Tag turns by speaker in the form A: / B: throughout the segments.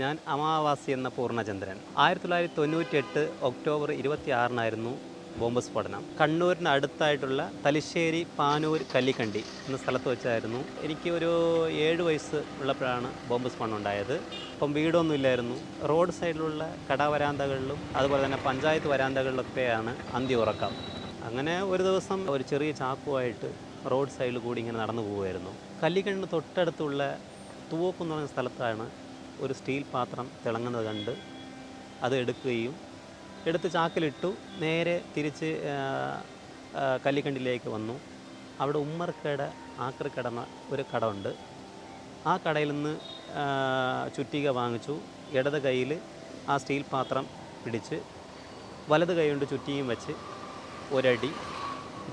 A: ഞാൻ അമാവാസി എന്ന പൂർണചന്ദ്രൻ. ആയിരത്തി തൊള്ളായിരത്തി തൊണ്ണൂറ്റി എട്ട് ഒക്ടോബർ ഇരുപത്തി ആറിനായിരുന്നു ബോംബ് സ്ഫോടനം. കണ്ണൂരിന് അടുത്തായിട്ടുള്ള തലശ്ശേരി പാനൂർ കല്ലിക്കണ്ടി എന്ന സ്ഥലത്ത് വെച്ചായിരുന്നു എനിക്ക് ഒരു ഏഴ് വയസ്സ് ഉള്ളപ്പോഴാണ് ബോംബ് സ്ഫോടനം ഉണ്ടായത്. അപ്പം വീടൊന്നുമില്ലായിരുന്നു റോഡ് സൈഡിലുള്ള കടവരാന്തകളിലും അതുപോലെ തന്നെ പഞ്ചായത്ത് വരാന്തകളിലൊക്കെയാണ് അന്തി ഉറക്കം. അങ്ങനെ ഒരു ദിവസം ഒരു ചെറിയ ചാക്കുവായിട്ട് റോഡ് സൈഡിൽ കൂടി ഇങ്ങനെ നടന്നു പോവുമായിരുന്നു. കല്ലിക്കണ്ണിന് തൊട്ടടുത്തുള്ള തൂവപ്പ് എന്ന് പറയുന്ന സ്ഥലത്താണ് ഒരു സ്റ്റീൽ പാത്രം തിളങ്ങുന്നത് കണ്ട് അത് എടുക്കുകയും എടുത്ത് ചാക്കിലിട്ടു നേരെ തിരിച്ച് കല്ലിക്കണ്ടിലേക്ക് വന്നു. അവിടെ ഉമ്മർക്കട ആക്രി കിടന്ന ഒരു കട ഉണ്ട് ആ കടയിൽ നിന്ന് ചുറ്റിക വാങ്ങിച്ചു. ഇടത് കയ്യിൽ ആ സ്റ്റീൽ പാത്രം പിടിച്ച് വലത് കൈ കൊണ്ട് ചുറ്റിയും വെച്ച് ഒരടി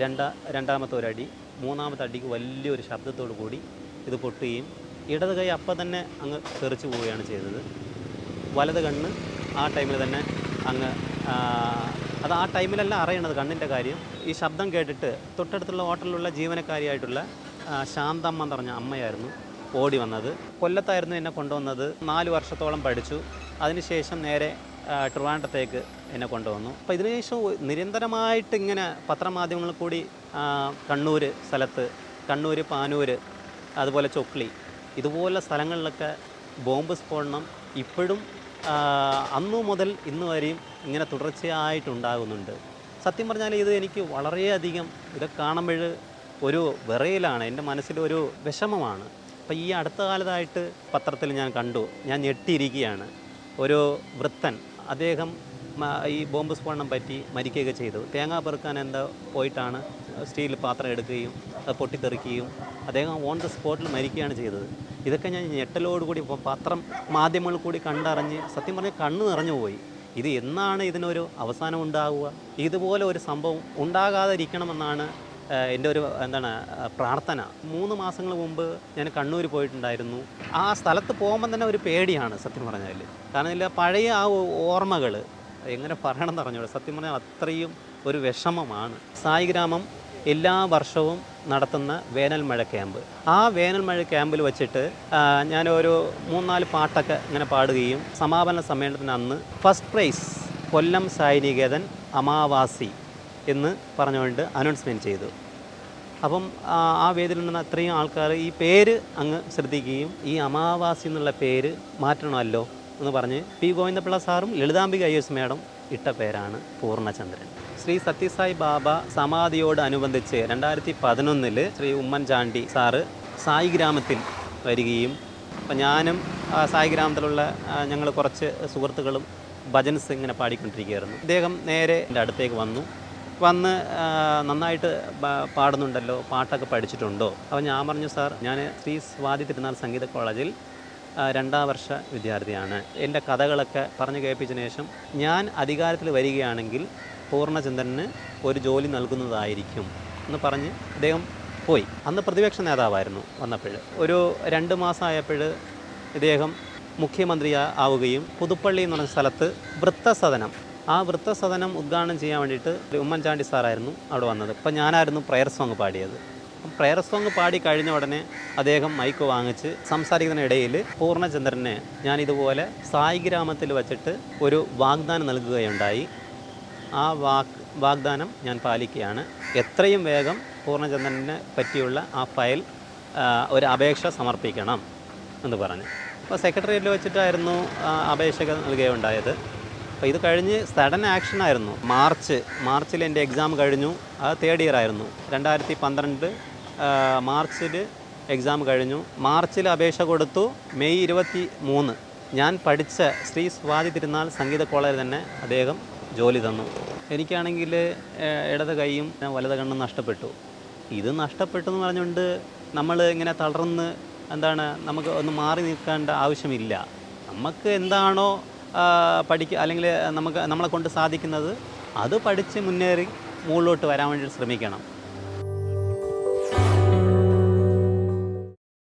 A: രണ്ടാ രണ്ടാമത്തെ ഒരടി മൂന്നാമത്തെ അടിക്ക് വലിയൊരു ശബ്ദത്തോടു കൂടി ഇത് പൊട്ടുകയും ഇടത് കൈ അപ്പം തന്നെ അങ്ങ് തെറിച്ച് പോവുകയാണ് ചെയ്തത്. വലത് കണ്ണ് ആ ടൈമിൽ തന്നെ അങ്ങ് അത് ആ ടൈമിലല്ല അറിയണത് കണ്ണിന്റെ കാര്യം. ഈ ശബ്ദം കേട്ടിട്ട് തൊട്ടടുത്തുള്ള ഹോട്ടലിലുള്ള ജീവനക്കാരിയായിട്ടുള്ള ശാന്തമ്മ എന്ന് പറഞ്ഞ അമ്മയായിരുന്നു ഓടി വന്നത്. കൊല്ലത്തായിരുന്നു എന്നെ കൊണ്ടുവന്നത്. നാല് വർഷത്തോളം പഠിച്ചു. അതിനുശേഷം നേരെ ട്രിവാൻഡ്രത്തേക്ക് എന്നെ കൊണ്ടുവന്നു. അപ്പോൾ ഇതിനുശേഷം നിരന്തരമായിട്ട് ഇങ്ങനെ പത്രമാധ്യമങ്ങളിൽ കൂടി കണ്ണൂർ സ്ഥലത്ത് കണ്ണൂർ പാനൂർ അതുപോലെ ചൊക്ലി ഇതുപോലുള്ള സ്ഥലങ്ങളിലൊക്കെ ബോംബ് സ്ഫോടനം ഇപ്പോഴും അന്നു മുതൽ ഇന്ന് വരെയും ഇങ്ങനെ തുടർച്ചയായിട്ടുണ്ടാകുന്നുണ്ട്. സത്യം പറഞ്ഞാൽ ഇത് എനിക്ക് വളരെയധികം ഇത് കാണുമ്പോൾ ഒരു വിറയിലാണ് എന്റെ മനസ്സിലൊരു വിഷമമാണ്. അപ്പോൾ ഈ അടുത്ത കാലത്തായിട്ട് പത്രത്തിൽ ഞാൻ കണ്ടു ഞാൻ ഞെട്ടിയിരിക്കുകയാണ്. ഒരു വൃത്തൻ അദ്ദേഹം ഈ ബോംബ് സ്ഫോടനം പറ്റി മരിക്കുകയൊക്കെ ചെയ്തു. തേങ്ങ പെറുക്കാൻ എന്താ പോയിട്ടാണ് സ്റ്റീൽ പാത്രം എടുക്കുകയും അത് പൊട്ടിത്തെറിക്കുകയും അദ്ദേഹം ഓൺ ദ സ്പോട്ടിൽ മരിക്കുകയാണ് ചെയ്തത്. ഇതൊക്കെ ഞാൻ ഞെട്ടലോടുകൂടി പത്രം മാധ്യമങ്ങളിൽ കൂടി കണ്ടറിഞ്ഞ് സത്യം പറഞ്ഞാൽ കണ്ണ് നിറഞ്ഞു പോയി. ഇത് എന്നാണ് ഇതിനൊരു അവസാനം ഉണ്ടാവുക? ഇതുപോലെ ഒരു സംഭവം ഉണ്ടാകാതിരിക്കണമെന്നാണ് എന്റെ ഒരു എന്താണ് പ്രാർത്ഥന. മൂന്ന് മാസങ്ങൾ മുമ്പ് ഞാൻ കണ്ണൂർ പോയിട്ടുണ്ടായിരുന്നു. ആ സ്ഥലത്ത് പോകുമ്പോൾ തന്നെ ഒരു പേടിയാണ് സത്യം പറഞ്ഞാൽ കാരണം ഇല്ല പഴയ ആ ഓർമ്മകൾ എങ്ങനെ പറയണം എന്ന് പറഞ്ഞോളൂ സത്യം പറഞ്ഞാൽ അത്രയും ഒരു വിഷമമാണ്. സായി ഗ്രാമം എല്ലാ വർഷവും നടത്തുന്ന വേനൽ മഴ ക്യാമ്പ്. ആ വേനൽ മഴ ക്യാമ്പിൽ വെച്ചിട്ട് ഞാൻ ഞാനൊരു മൂന്നാൽ പാട്ടൊക്കെ ഇങ്ങനെ പാടുകയും സമാപന സമ്മേളനത്തിന് അന്ന് ഫസ്റ്റ് പ്രൈസ് കൊല്ലം സായിനികേതൻ അമാവാസി എന്ന് പറഞ്ഞുകൊണ്ട് അനൗൺസ്മെന്റ് ചെയ്തു. അപ്പം ആ വേദിയിൽ നിന്ന് അത്രയും ആൾക്കാർ ഈ പേര് അങ്ങ് ശ്രദ്ധിക്കുകയും ഈ അമാവാസി എന്നുള്ള പേര് മാറ്റണമല്ലോ എന്ന് പറഞ്ഞ് പി ഗോവിന്ദപിള്ള സാറും ലളിതാംബിക ഐ എസ് മേഡം ഇട്ട പേരാണ് പൂർണചന്ദ്രൻ. ശ്രീ സത്യസായി ബാബ സമാധിയോട് അനുബന്ധിച്ച് രണ്ടായിരത്തി പതിനൊന്നിൽ ശ്രീ ഉമ്മൻചാണ്ടി സാറ് സായി ഗ്രാമത്തിൽ വരികയും അപ്പം ഞാനും സായി ഗ്രാമത്തിലുള്ള ഞങ്ങൾ കുറച്ച് സുഹൃത്തുക്കളും ഭജൻസ് ഇങ്ങനെ പാടിക്കൊണ്ടിരിക്കുകയായിരുന്നു. അദ്ദേഹം നേരെ എന്റെ അടുത്തേക്ക് വന്നു. വന്ന് നന്നായിട്ട് പാടുന്നുണ്ടല്ലോ പാട്ടൊക്കെ പഠിച്ചിട്ടുണ്ടോ? അപ്പോൾ ഞാൻ പറഞ്ഞു സാർ ഞാൻ ശ്രീ സ്വാതി തിരുനാൾ സംഗീത കോളേജിൽ രണ്ടാം വർഷ വിദ്യാർത്ഥിയാണ്. എന്റെ കഥകളൊക്കെ പറഞ്ഞു കേൾപ്പിച്ചതിന് ശേഷം ഞാൻ അധികാരത്തിൽ വരികയാണെങ്കിൽ പൂർണചന്ദ്രന് ഒരു ജോലി നൽകുന്നതായിരിക്കും എന്ന് പറഞ്ഞ് അദ്ദേഹം പോയി. അന്ന് പ്രതിപക്ഷ നേതാവായിരുന്നു വന്നപ്പോൾ. ഒരു രണ്ട് മാസമായപ്പോൾ ഇദ്ദേഹം മുഖ്യമന്ത്രി ആവുകയും പുതുപ്പള്ളി എന്ന് പറഞ്ഞ സ്ഥലത്ത് വൃത്തസദനം ആ വൃത്തസദനം ഉദ്ഘാടനം ചെയ്യാൻ വേണ്ടിയിട്ട് ഉമ്മൻചാണ്ടി സാറായിരുന്നു അവിടെ വന്നത്. ഇപ്പം ഞാനായിരുന്നു പ്രയർ സോങ് പാടിയത്. പ്രയർ സോങ് പാടി കഴിഞ്ഞ ഉടനെ അദ്ദേഹം മൈക്ക് വാങ്ങിച്ച് സംസാരിക്കുന്നതിനിടയിൽ പൂർണചന്ദ്രനെ ഞാൻ ഇതുപോലെ സായി ഗ്രാമത്തിൽ വച്ചിട്ട് ഒരു വാഗ്ദാനം നൽകുകയുണ്ടായി. ആ വാക്ക് വാഗ്ദാനം ഞാൻ പാലിക്കുകയാണ്. എത്രയും വേഗം പൂർണചന്ദ്രനെ പറ്റിയുള്ള ആ ഫയൽ ഒരു അപേക്ഷ സമർപ്പിക്കണം എന്ന് പറഞ്ഞു. അപ്പോൾ സെക്രട്ടേറിയറ്റിൽ വെച്ചിട്ടായിരുന്നു അപേക്ഷകൾ അപേക്ഷ നൽകുകയുണ്ടായത്. അപ്പോൾ ഇത് കഴിഞ്ഞ് സഡൻ ആക്ഷൻ ആയിരുന്നു. മാർച്ച് മാർച്ചിൽ എന്റെ എക്സാം കഴിഞ്ഞു. അത് തേർഡ് ഇയർ ആയിരുന്നു. രണ്ടായിരത്തി പന്ത്രണ്ട് മാർച്ചിൽ എക്സാം കഴിഞ്ഞു. മാർച്ചിൽ അപേക്ഷ കൊടുത്തു. മെയ് ഇരുപത്തി മൂന്ന് ഞാൻ പഠിച്ച ശ്രീ സ്വാതി തിരുനാൾ സംഗീത കോളേജിൽ തന്നെ അദ്ദേഹം ജോലി തന്നു. എനിക്കാണെങ്കിൽ ഇടത് കൈയും വലത് കണ്ണും നഷ്ടപ്പെട്ടു. ഇത് നഷ്ടപ്പെട്ടു എന്ന് പറഞ്ഞുകൊണ്ട് നമ്മൾ ഇങ്ങനെ തളർന്ന് എന്താണ് നമുക്ക് ഒന്ന് മാറി നിൽക്കേണ്ട ആവശ്യമില്ല. നമുക്ക് എന്താണോ പഠിക്കുക അല്ലെങ്കിൽ നമുക്ക് നമ്മളെ കൊണ്ട് സാധിക്കുന്നത് അത് പഠിച്ച് മുന്നേറി മുകളിലോട്ട് വരാൻ വേണ്ടി ശ്രമിക്കണം.